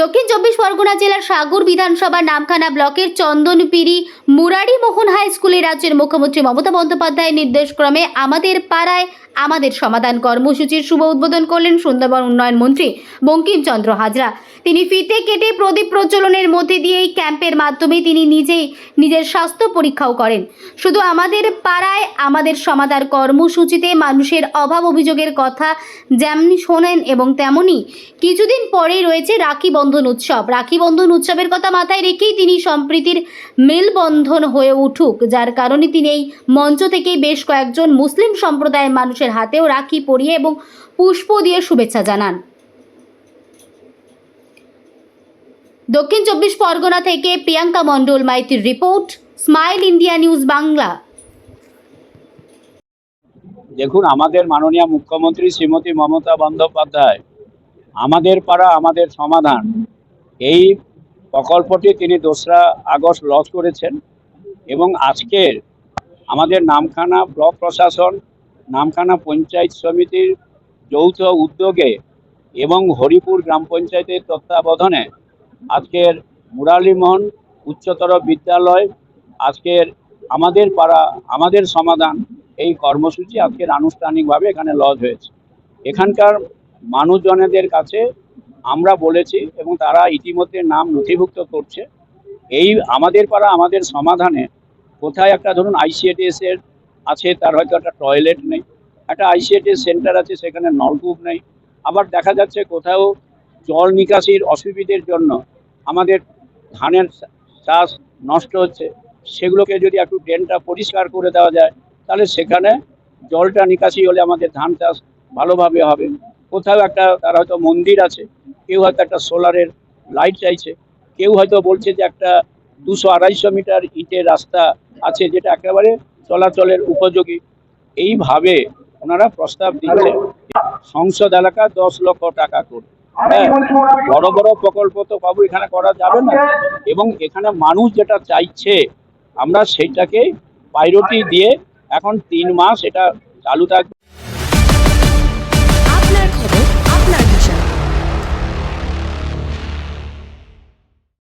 দক্ষিণ চব্বিশ পরগনা জেলার সাগর বিধানসভার নামখানা ব্লকের চন্দনপিড়ি মুরারি মোহন হাই স্কুলে রাজ্যের মুখ্যমন্ত্রী মমতা বন্দ্যোপাধ্যায়ের নির্দেশক্রমে আমাদের পাড়ায় আমাদের সমাধান কর্মসূচির শুভ উদ্বোধন করলেন সুন্দরবন উন্নয়ন মন্ত্রী বঙ্কিমচন্দ্র হাজরা। তিনি ফিতে কেটে প্রদীপ প্রচলনের মধ্যে দিয়ে এই ক্যাম্পের মাধ্যমে তিনি নিজেই নিজের স্বাস্থ্য পরীক্ষাও করেন। শুধু আমাদের পাড়ায় আমাদের সমাধান কর্মসূচিতে মানুষের অভাব অভিযোগের কথা যেমনি শোনেন এবং তেমনি কিছুদিন পরেই রয়েছে রাখি বন্ধন উৎসব। রাখি বন্ধন উৎসবের কথা মাথায় রেখেই তিনি সম্প্রীতির মেলবন্ধন হয়ে উঠুক। যার কারণে তিনি এই মঞ্চ থেকেই বেশ কয়েকজন মুসলিম সম্প্রদায়ের মানুষের হাতেও রাখি পরিয়ে এবং পুষ্প দিয়ে শুভেচ্ছা জানান। দক্ষিণ চব্বিশ পরগনা থেকে Priyanka Mondal মাইতির report, smile India news Bangla. দেখুন, আমাদের মাননীয় মুখ্যমন্ত্রী শ্রীমতী মমতা বন্দ্যোপাধ্যায় আমাদের পাড়া, আমাদের সমাধান। এই প্রকল্পটি তিনি দোসরা আগস্ট লঞ্চ করেছেন এবং আজকের আমাদের নামখানা ব্লক প্রশাসন, নামখানা পঞ্চায়েত সমিতির যৌথ উদ্যোগে এবং হরিপুর গ্রাম পঞ্চায়েতের তত্ত্বাবধানে আজকের মুরালীমোহন উচ্চতর বিদ্যালয়, আজকের আমাদের পাড়া, আমাদের সমাধান এই কর্মসূচি আজকের আনুষ্ঠানিকভাবে এখানে লজ হয়েছে। এখানকার মানুষজনেদের কাছে আমরা বলেছি এবং তারা ইতিমধ্যে নাম নথিভুক্ত করছে। এই আমাদের পাড়া, আমাদের সমাধানে কোথায় একটা ধরুন আইসিএটিএস এর আছে, তার হয়তো একটা টয়লেট নেই, একটা আইসিএটিএস সেন্টার আছে, সেখানে নলকূপ নেই। আবার দেখা যাচ্ছে কোথাও জল নিকাশির অসুবিধের জন্য আমাদের ধানের চাষ নষ্ট হচ্ছে। সেগুলোকে যদি একটু ড্রেনটা পরিষ্কার করে দেওয়া যায়, তাহলে সেখানে জলটা নিকাশি হলে আমাদের ধান চাষ ভালোভাবে হবে। কোথাও একটা, তার হয়তো মন্দির আছে, কেউ হয়তো একটা সোলারের লাইট চাইছে, কেউ হয়তো বলছে যে একটা দুশো আড়াইশো মিটার ইটের রাস্তা আছে যেটা একেবারে চলাচলের উপযোগী। এইভাবে ওনারা প্রস্তাব দিচ্ছে সংসদ এলাকা দশ লক্ষ টাকা করে হ্যাঁ বড় বড় প্রকল্প তো বাবু এখানে করা যাবে না। এবং এখানে মানুষ যেটা চাইছে, আমরা সেইটাকে প্রায়োরিটি দিয়ে এখন তিন মাস এটা চালু থাকবে।